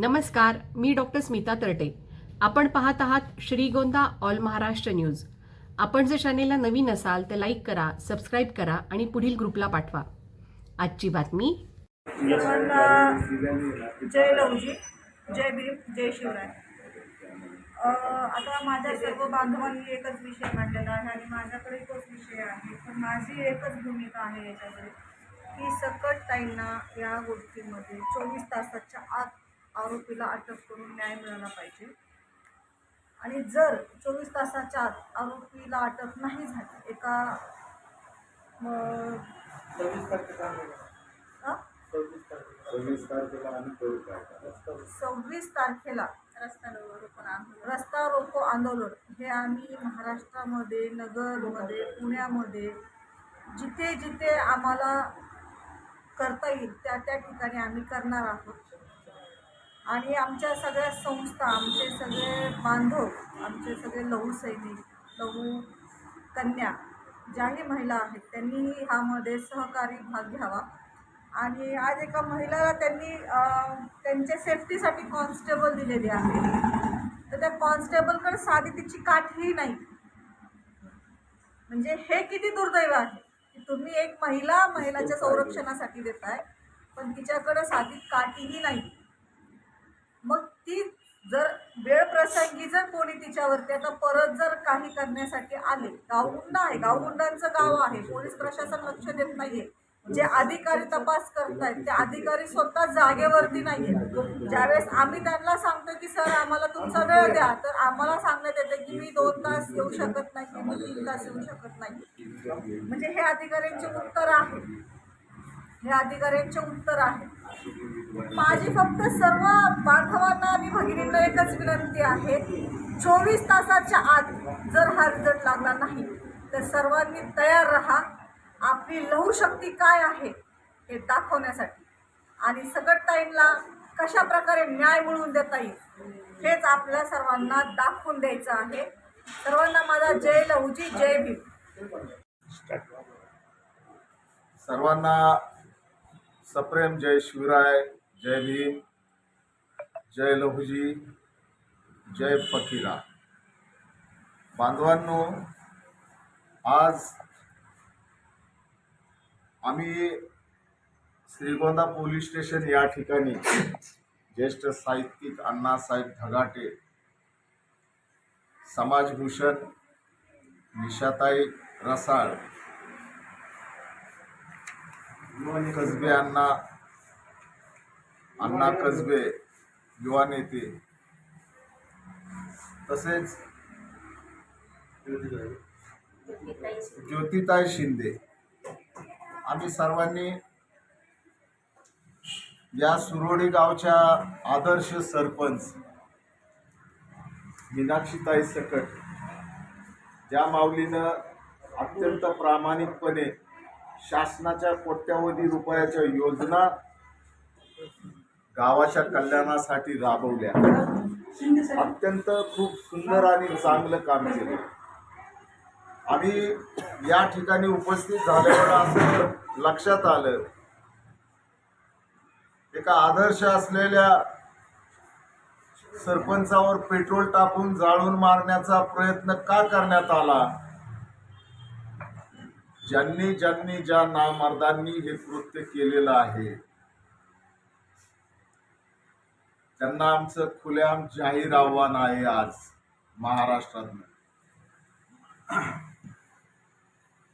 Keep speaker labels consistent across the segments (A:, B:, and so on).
A: नमस्कार मी डॉक्टर स्मिता तरटे. आपण पाहत आहात श्रीगोंदा ऑल महाराष्ट्र न्यूज. आपण जर चॅनेलला नवीन असाल तर लाईक करा सबस्क्राईब करा आणि पुढील ग्रुपला पाठवा. आजची बातमी.
B: जय लवजी जय भीम जय शिवराय. आता माझ्या सर्व बांधवांनी एकच विषय मांडलेला आहे आणि माझ्याकडे तोच विषय आहे. पण माझी एकच भूमिका आहे याच्याकडे की सकट ताईंना या गोष्टीमध्ये चोवीस तासाच्या आत आरोपीला अटक करून न्याय मिळाला पाहिजे. आणि जर चोवीस तासाच्या आत आरोपीला अटक नाही झाली एका?
C: सव्वीस तारखेला
B: रस्ता रोको आंदोलन. हे आम्ही महाराष्ट्रामध्ये नगरमध्ये पुण्यामध्ये जिथे जिथे आम्हाला करता येईल त्या त्या ठिकाणी आम्ही करणार आहोत. आणि आमच्या सगळ्या संस्था आमचे सगळे बांधव आमचे सगळे लहू सैनिक लहू कन्या ज्याही महिला आहेत त्यांनीही ह्यामध्ये सहकारी भाग घ्यावा. आणि आज एका महिलाला त्यांनी त्यांच्या सेफ्टीसाठी कॉन्स्टेबल दिलेली आहे तर त्या कॉन्स्टेबलकडे साधी तिची काठीही नाही. म्हणजे हे किती दुर्दैव आहे की तुम्ही एक महिला महिलाच्या संरक्षणासाठी देताय पण तिच्याकडं साधी काठीही नाही. मग ती जर वेळ प्रसंगी जर कोणी तिच्यावरती आता परत जर काही करण्यासाठी आले गावगुंडा आहे गावगुंडांचं गाव आहे पोलीस प्रशासन लक्ष देत नाहीये जे अधिकारी तपास करतायत ते अधिकारी स्वतः जागेवरती नाहीये. ज्यावेळेस आम्ही त्यांना सांगतो की सर आम्हाला तुमचा वेळ द्या तर आम्हाला सांगण्यात येतं की मी दोन तास येऊ शकत नाही मी तीन तास येऊ शकत नाही म्हणजे हे अधिकाऱ्यांचे उत्तर आहे. हे अधिकाऱ्यांचे उत्तर आहे. माझी फक्त सर्व बांधवांना आणि भगिनींना एकच विनंती आहे. चोवीस तासाच्या आत जर हा रिझल्ट लागला नाही तर सर्वांनी तयार राहा. आपली लहू शक्ती काय आहे हे दाखवण्यासाठी. आणि सकट टाईमला कशा प्रकारे न्याय मिळवून देता येईल हेच आपल्या सर्वांना दाखवून द्यायचं आहे. सर्वांना माझा जय लहूजी जय भीम.
C: सर्वांना सप्रेम जय शिवराय जय भीम जय लहुजी जय फकीरा. बांधवांनो आज आम्ही श्रीगोंदा पोलीस स्टेशन या ठिकाणी ज्येष्ठ साहित्यिक अण्णासाहेब धगाटे समाजभूषण निशाताई रसाळ कसबे अण्णा अण्णा कसबे युवा नेते. तसेच ज्योतिताई शिंदे. आम्ही सर्वांनी या सुरोडी गावच्या आदर्श सरपंच मीनाक्षीताई सकट ज्या माऊलीनं अत्यंत प्रामाणिकपणे शासनाच्या कोट्यावधी रुपयाच्या योजना गावाच्या कल्याणासाठी राबवल्या. अत्यंत खूप सुंदर आणि चांगलं काम केलं. आम्ही या ठिकाणी उपस्थित झाल्यावर असं लक्षात आलं एका आदर्श असलेल्या सरपंचावर पेट्रोल टाकून जाळून मारण्याचा प्रयत्न का करण्यात आला? ज्यांनी ज्यांनी ज्या नामर्दांनी हे कृत्य केलेलं आहे त्यांना आमचं खुलेआम जाहीर आव्हान आहे आज महाराष्ट्रात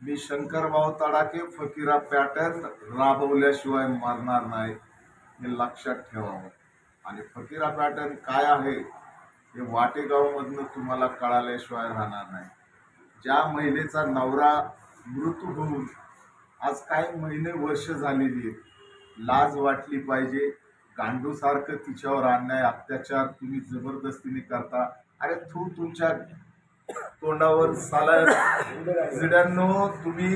C: मी शंकरभाऊ तडाके फकीरा पॅटर्न राबवल्याशिवाय मरणार नाही हे लक्षात ठेवावं. आणि फकीरा पॅटर्न काय आहे हे वाटेगावमधनं तुम्हाला कळाल्याशिवाय राहणार नाही. ज्या महिलेचा नवरा मृत्यू होऊन आज काही महिने वर्ष झालेली आहेत. लाज वाटली पाहिजे. गांडूसारखं तिच्यावर अन्याय अत्याचार तुम्ही जबरदस्तीने करता. अरे तू तुमच्या तोंडावर साला जिड्यांनो तुम्ही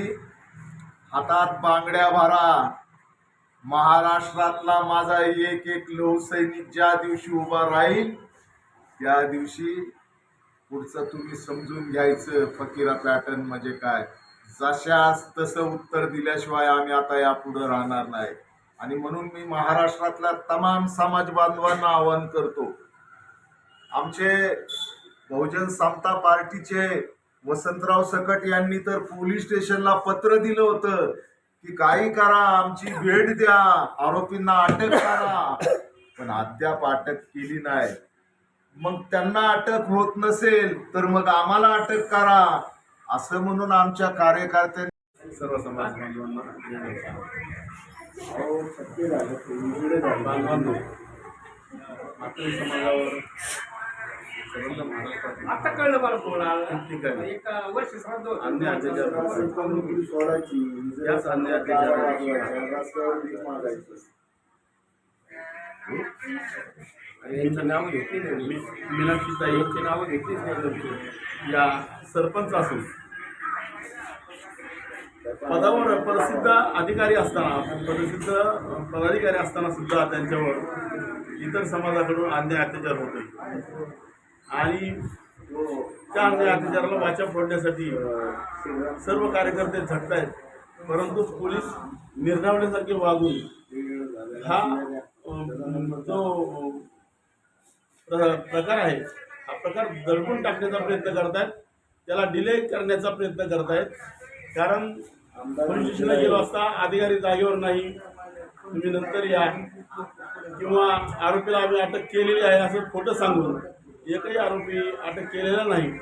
C: हातात बांगड्या भरा. महाराष्ट्रातला माझा एक एक लोहसैनिक ज्या दिवशी उभा राहील त्या दिवशी पुढचं तुम्ही समजून घ्यायचं फकीरा पॅटर्न म्हणजे काय? जशास तसं उत्तर दिल्याशिवाय आम्ही आता यापुढं राहणार नाही. आणि म्हणून मी महाराष्ट्रातल्या तमाम समाज बांधवांना आवाहन करतो आमचे बहुजन समता पार्टीचे वसंतराव सकट यांनी तर पोलीस स्टेशनला पत्र दिलं होतं की काही करा आमची भेट द्या आरोपींना अटक करा. पण अद्याप अटक केली नाही. मग त्यांना अटक होत नसेल तर मग आम्हाला अटक करा. असं म्हणून आमच्या कार्यकर्त्यांनी
D: सर्व समाज बांधवांना बांधवांनो मातृ समाजावर महाराष्ट्रात
E: आता कळलं मला कोणाला. एक वर्ष.
D: अन्य अत्याचार. याच अन्य नाव घेतली नाही. मी मीनाक्षीताई यांची नावं घेतलीच नाही. या सरपंच असून. पदावर प्रसिद्ध अधिकारी असताना प्रसिद्ध पदाधिकारी असताना सुद्धा त्यांच्यावर इतर समाजाकडून अन्याय अत्याचार होतोय. आणि त्या अन्याय अत्याचाराला वाचा फोडण्यासाठी सर्व कार्यकर्ते झटतायत. परंतु पोलीस निर्धावण्यासारखे वागून हा जो प्रकार आहे हा प्रकार दडपून टाकण्याचा प्रयत्न करतायत. त्याला डिले करण्याचा प्रयत्न करत आहेत. कारण पोलीस स्टेशनला गेलो असता अधिकारी जागेवर नाही. तुम्ही नंतर या. किंवा आरोपीला आम्ही अटक केलेली आहे असं खोटं सांगून एकही आरोपी अटक केलेला नाही.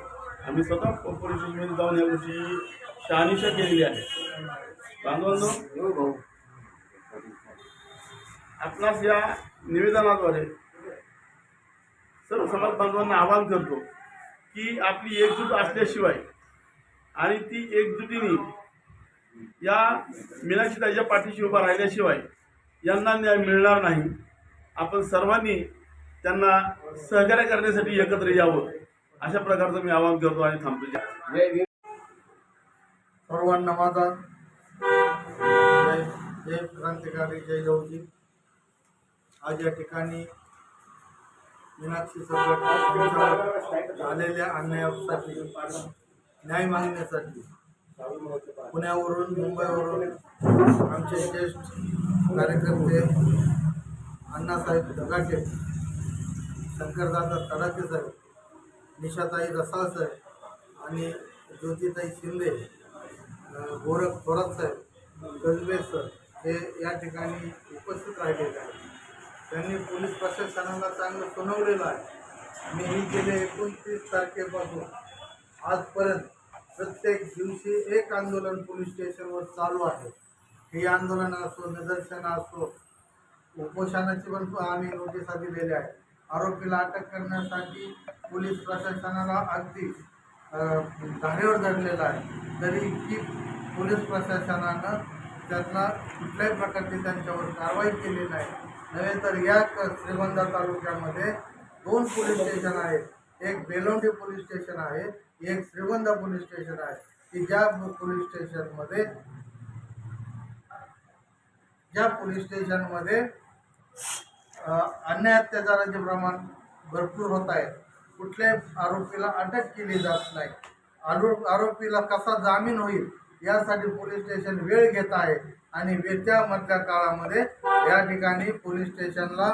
D: आम्ही स्वतः पो- पोलीस स्टेशनमध्ये जाऊन या गोष्टी शहानिशा केलेली आहे. बांधवांनो आपणास या निवेदनाद्वारे सर्व समाज बांधवांना आवाहन करतो. की आपली एकजूट असल्याशिवाय आणि ती एकजुटीने या मीनाक्षीताईच्या पाठीशी उभा राहिल्याशिवाय यांना न्याय मिळणार नाही. आपण सर्वांनी त्यांना सहकार्य करण्यासाठी एकत्र यावं अशा प्रकारचं मी आवाहन करतो आणि थांबतो.
F: सर्वांना माझा जय जय क्रांतिकारी जय लवजी आज या ठिकाणी मीनाक्षी संघटना झालेल्या अन्यायासाठी न्याय मागण्यासाठी पुण्यावरून मुंबईवरून आमचे ज्येष्ठ कार्यकर्ते अण्णासाहेब दगाटे शंकरदादा तडाके साहेब निशाताई रसाळ साहेब आणि ज्योतिताई शिंदे गोरख थोरात साहेब गजबे सर हे या ठिकाणी उपस्थित राहिलेले आहेत. त्यांनी पोलीस प्रशासनाला चांगलं सुनावलेलं आहे. मी ही गेले एकोणतीस तारखेपासून. आजपर्यंत प्रत्येक दिवशी एक आंदोलन पोलीस स्टेशनवर चालू आहे. हे आंदोलन असो निदर्शनं असो उपोषणाची पण आम्ही नोटिसा दिलेल्या आहे. आरोपीला अटक करण्यासाठी पोलीस प्रशासनाला अगदी धारेवर धरलेला आहे. तरी की पोलीस प्रशासनानं त्यांना कुठल्याही प्रकारची त्यांच्यावर कारवाई केली नाही. नव्हे तर या श्रीगोंदा तालुक्यामध्ये दोन पोलीस स्टेशन आहेत. एक बेलोंडी पोलीस स्टेशन आहे एक श्रीगोंदा पोलीस स्टेशन आहे. की ज्या पोलीस स्टेशनमध्ये ज्या पोलीस स्टेशनमध्ये अन्याय अत्याचाराचे प्रमाण भरपूर होत आहे कुठल्याही आरोपीला अटक केली जात नाही. आरोप आरोपीला कसा जामीन होईल यासाठी पोलीस स्टेशन वेळ घेत आहे आणि वेत्यामधल्या काळामध्ये या ठिकाणी पोलीस स्टेशनला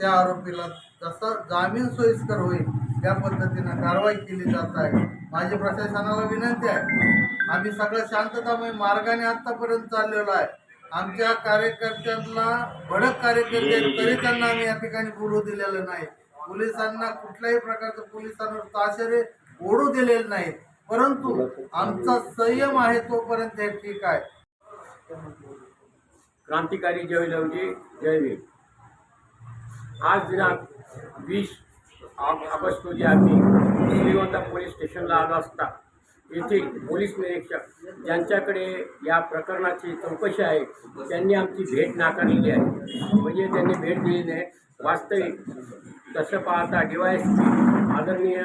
F: त्या आरोपीला जसं जामीन सोयीस्कर होईल त्या पद्धतीनं कारवाई केली जात आहे. माझी प्रशासनाला विनंती आहे. आम्ही सगळं शांततामय मार्गाने आत्तापर्यंत चाललेलो आहे. आमच्या कार्यकर्त्यांना भडक कार्यकर्ते तरी त्यांना आम्ही या ठिकाणी बोलू दिलेलं नाही. पोलिसांना कुठल्याही प्रकारचं पोलिसांवर ताशेरे ओढू दिलेले नाही परंतु आमचा संयम आहे तोपर्यंत हे ठीक आहे.
E: क्रांतिकारी जय जयवीर आज दिनांक वीस ऑगस्ट रोजी आम्ही श्रीगोंदा पोलीस स्टेशनला आलो असता. येथे पोलीस निरीक्षक ज्यांच्याकडे या प्रकरणाची चौकशी आहे त्यांनी आमची भेट नाकारलेली आहे. म्हणजे त्यांनी भेट दिली नाही वास्तविक तसं पाहता डी वाय आदरणीय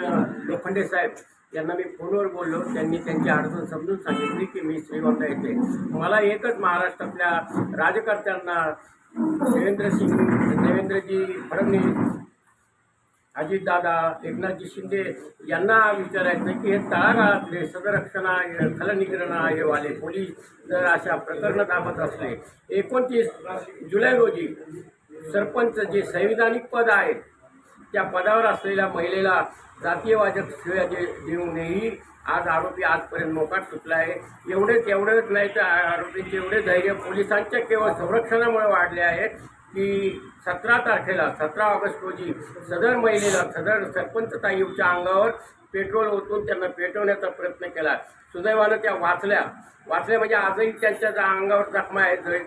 E: लोखंडे साहेब त्यांना मी फोनवर बोललो त्यांनी त्यांची अडचण समजून सांगितली की मी श्रीगोंदा येते. मला एकच महाराष्ट्रातल्या राजकर्त्यांना देवेंद्र सिंग देवेंद्रजी फडणवीस अजितदादा एकनाथजी शिंदे यांना विचारायचं की हे तळागाळातले सदरक्षणा खलनिग्रहणावाले पोलीस जर अशा प्रकरणं दाबत असले एकोणतीस जुलै रोजी सरपंच जे संविधानिक पद आहे त्या पदावर असलेल्या महिलेला जातीयवाचक शिव्या दे देऊनही आज आरोपी आजपर्यंत मोकाट सुटला आहे. एवढेच एवढेच नाही तर आरोपींचे एवढे धैर्य पोलिसांच्या केवळ संरक्षणामुळे वाढले आहे की सतरा तारखेला सतरा ऑगस्ट रोजी सदर महिलेला सदर सरपंच ताईवच्या अंगावर पेट्रोल ओतून त्यांना पेटवण्याचा प्रयत्न केला. सुदैवानं त्या वाचल्या. वाचल्या म्हणजे आजही त्यांच्या अंगावर जखमा आहेत. जळी